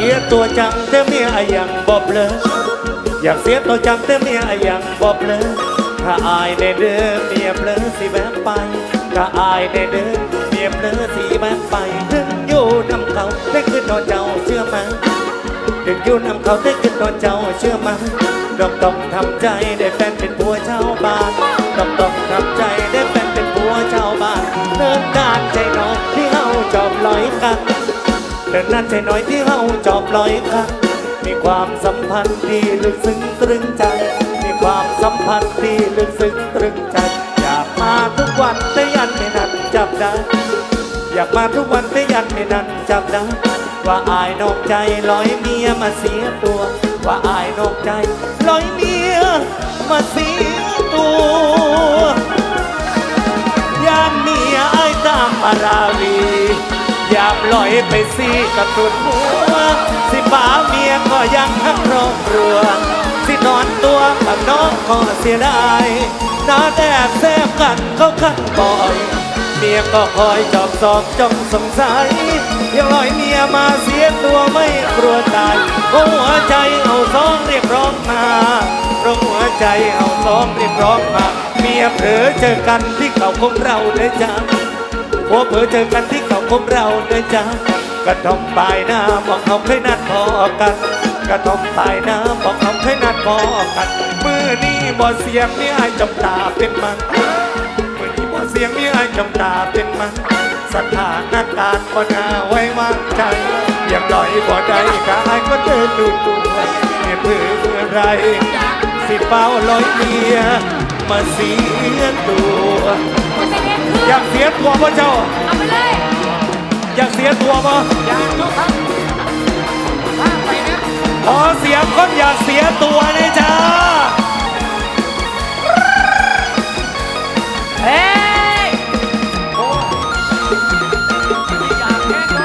สียตัวจังแต่เมียยังบ่เบลออยากเสียตัวจังแต่เมียยังบ่เบลอถ้าอายในเดิมเมียเบลอสิแวบไปถ้าอายในเดิมเมียเบลอสิแวบไปถึงอยู่นำเขาได้คือนอนเจ้าเชื่อไหมถึงอยู่นำเขาได้ขึ้นตอนเจ้าเชื่อมันต้องต้องทำใจได้แฟนเป็นผัวชาวบ้านต้องต้องทำใจได้ เดินนานใจน้อยที่เฮาจอบลอยกันมีความสัมพันธ์ที่ลึกซึ้งตรึงใจ มีความสัมพันธ์ที่ลึกซึ้งตรึงใจ อยากมาทุกวันแต่ยันไม่นันจับได้อยากมาทุกวันแต่ยันไม่นันจับได้ว่าอายนอกใจลอยเมียมาเสียตัว ว่าอายนอกใจลอยเมียมาเสียตัวยามเมียอายตามมารา ลอยไปซีกับตุนหัวสิบ้าเมียก็ยังหักรอบครัว สินอนตัวกับน้องก็เสียดายน้าแอบแซบกันเขาขันบ่อย เมียก็คอยจอบสอบจ้องสงสัยยังลอยเมียมาเสียตัวไม่กลัวตายเพราะหัวใจเอาสองเรียกร้องมาเพราะหัวใจเอาสองเรียกร้องมา เมียเผลอเจอกันที่เขาคงเราเลยจ้า หัวเผลอเจอกันที่เขาคงเราเลยจ้ากระทอมปลายน้ำบอกเขาเคยนัดพอกัน กระทอมปลายน้ำบอกเขาเคยนัดพอกัน มือนี้บ่เสียงนี่ไอ้จำตาเป็นมันมือนี้พอเสียงนี้ไอ้จำตาเป็นมัน สถานการณ์ก็น่าไว้วางใจย่างลอยบ่ได้กายก็เดินดูตัวเมื่อเพื่อเมื่อไรสิเป้าลอยเมียมาเสียตัว มันจะเล่นขึ้นอยากเสียตัวป่ะเจ้า เอาไปเลย อยากเสียตัวป่ะอยากยกครับข้างไปนะขอเสียงคนอยากเสียตัวเลยจ้าเฮ้ยโอ้ไม่อยากแค่ก็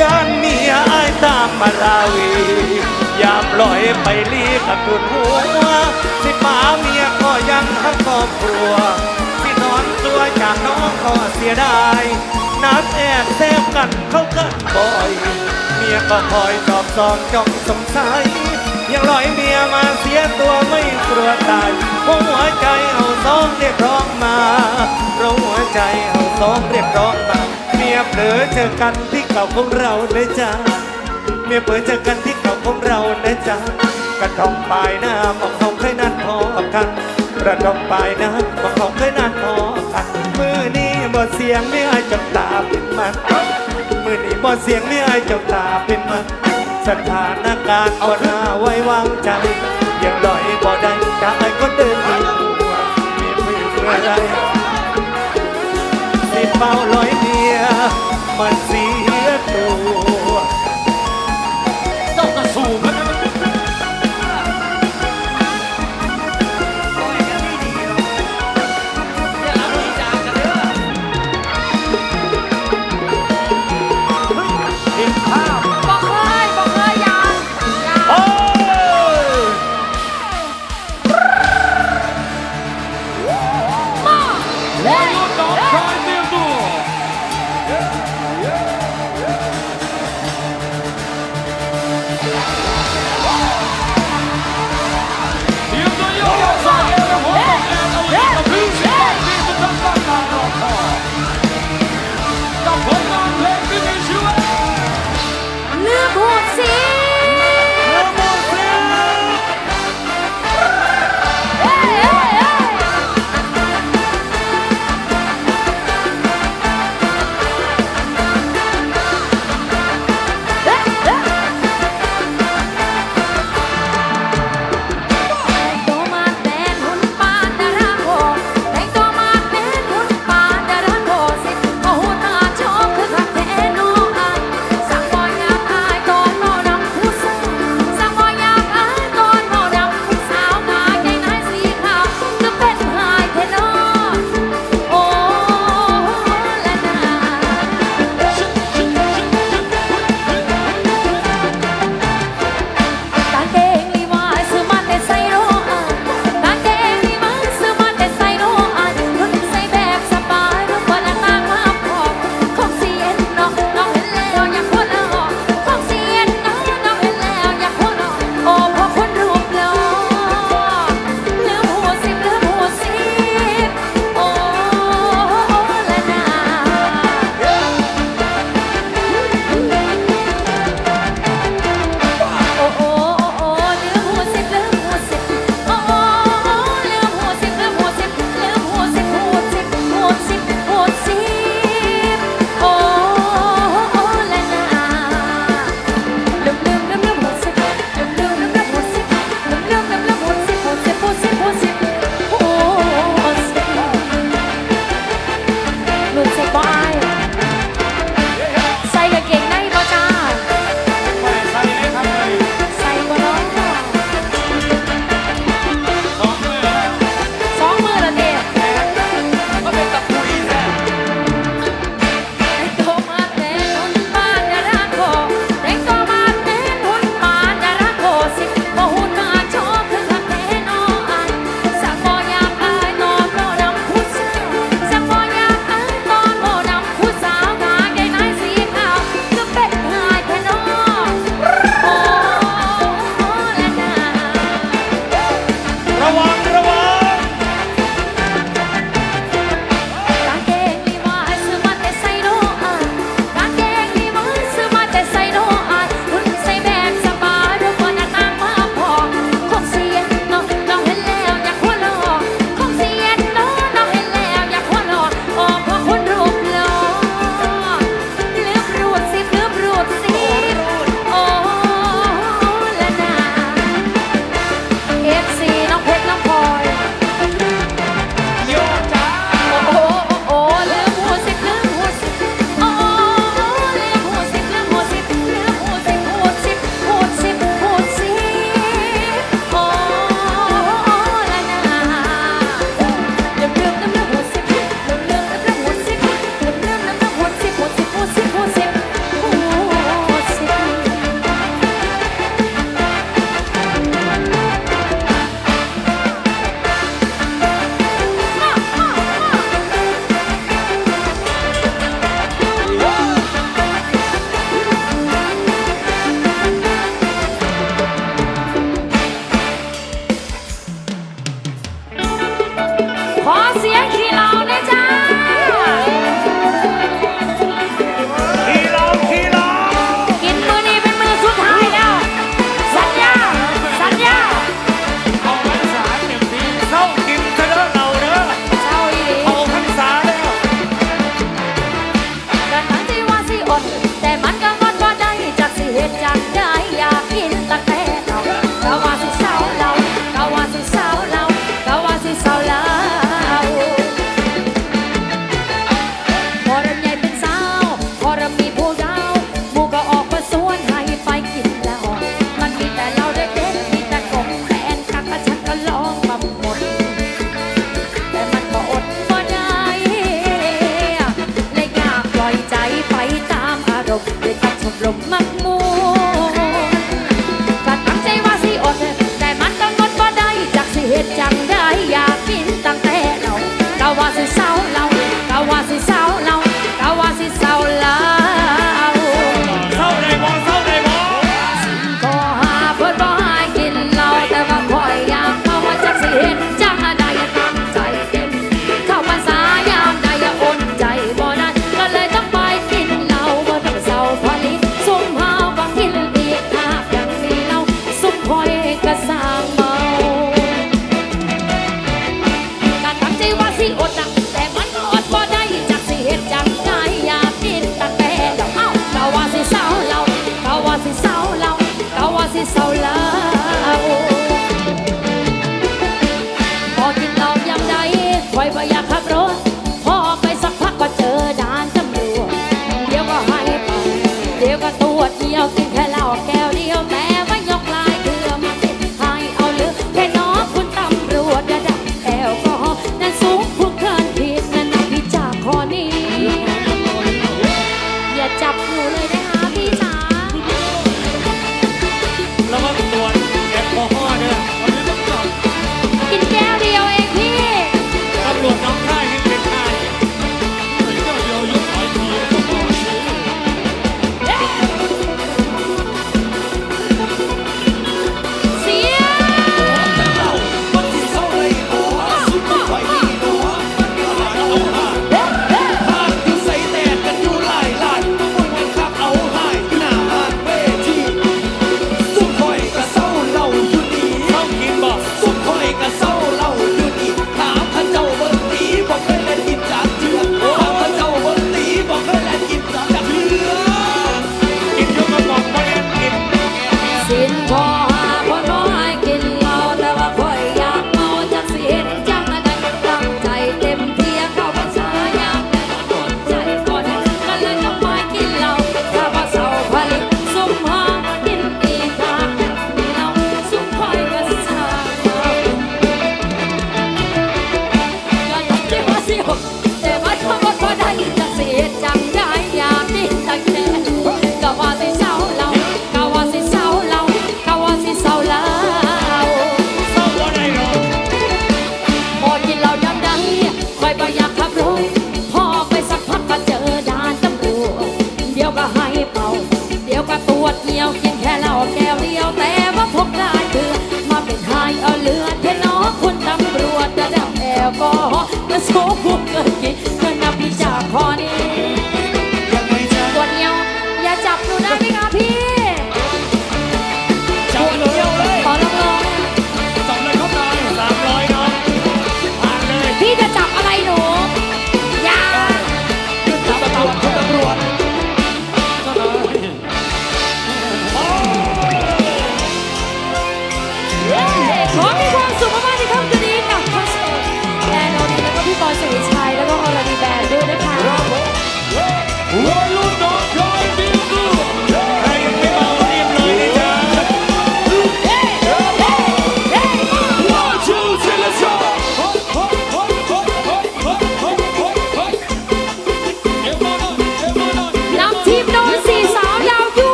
ยานเมียไอ้ายตามมาลาวียามปล่อยไปลีกับตุนหัวสิป๋าเมี เสียดายนัดแอบแซบกันเขากันบ่อย เมียก็คอยจอบซองจ้องสงสัยยังลอยเมียมาเสียตัวไม่กลัวตายเพระหัวใจเอาสองเรียกร้องมาเราะหัวใจเอาสองเรียกร้องมาเมียเผลอเจอกันที่เก่าของเราเลยจ้าเมียเผลอเจอกันที่เก่าของเราเลยจ้ากระทองปลายหน้ำของเขาเคยนัดพอกัน ระทองปลายน้ำของเขาเคยนัดพอกันมือนี้บ่เสียงไม่อายจำตาเป็นมันมือนี้บ่เสียงไม่อายจำตาเป็นมันสถานการณ์ก็น่าไว้วางใจยังลอยบ่ได้กายก็เดินอยู่ตัวมีมือเมื่อไรสิเป้าลอยเมียมันสี อยก็อยากขับรถพอไปสักพักก็เจอด่านตำรวจเดี๋ยวก็ให้เป่า เดี๋ยวก็ตรวจเหนียวกินแค่เหล้าแก้วเดียวแต่ว่าพบได้เดือมาเป็นไฮเอาเลือด